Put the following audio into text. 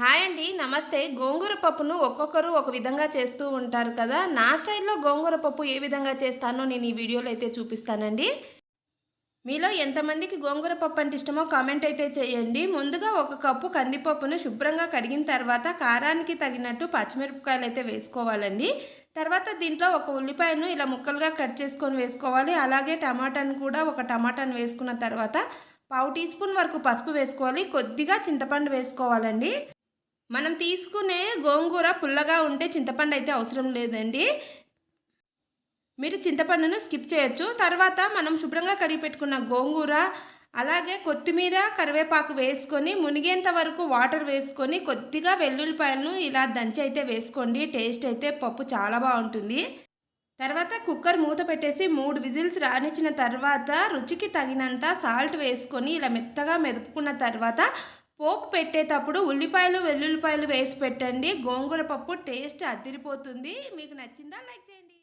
Hi అండి నమస్తే. గోంగూర పప్పును ఒక్కొక్కరు ఒక విధంగా చేస్తూ ఉంటారు కదా. నా స్టైల్లో గోంగూర పప్పు ఏ విధంగా చేస్తానో నేను ఈ వీడియోలో అయితే చూపిస్తానండి. మీలో ఎంతమందికి గోంగూర పప్పు అంటే ఇష్టమో కామెంట్ అయితే చేయండి. ముందుగా ఒక కప్పు కందిపప్పును శుభ్రంగా కడిగిన తర్వాత కారానికి తగినట్టు పచ్చిమిరపకాయలు అయితే వేసుకోవాలండి. తర్వాత దీంట్లో ఒక ఉల్లిపాయను ఇలా ముక్కలుగా కట్ చేసుకొని వేసుకోవాలి. అలాగే టమాటాను కూడా ఒక టమాటాను వేసుకున్న తర్వాత పావు టీ స్పూన్ వరకు పసుపు వేసుకోవాలి. కొద్దిగా చింతపండు వేసుకోవాలండి. మనం తీసుకునే గోంగూర పుల్లగా ఉంటే చింతపండు అయితే అవసరం లేదండి. మీరు చింతపండును స్కిప్ చేయొచ్చు. తర్వాత మనం శుభ్రంగా కడిగి పెట్టుకున్న గోంగూర అలాగే కొత్తిమీర కరివేపాకు వేసుకొని మునిగేంత వరకు వాటర్ వేసుకొని కొద్దిగా వెల్లుల్లిపాయలను ఇలా దంచి అయితే వేసుకోండి. టేస్ట్ అయితే పప్పు చాలా బాగుంటుంది. తర్వాత కుక్కర్ మూత పెట్టేసి మూడు విజిల్స్ రానిచ్చిన తర్వాత రుచికి తగినంత సాల్ట్ వేసుకొని ఇలా మెత్తగా మెదుపుకున్న తర్వాత పోపు పెట్టేటప్పుడు ఉల్లిపాయలు వెల్లుల్లిపాయలు వేసి పెట్టండి. గోంగూర పప్పు టేస్ట్ అదిరిపోతుంది. మీకు నచ్చిందా? లైక్ చేయండి.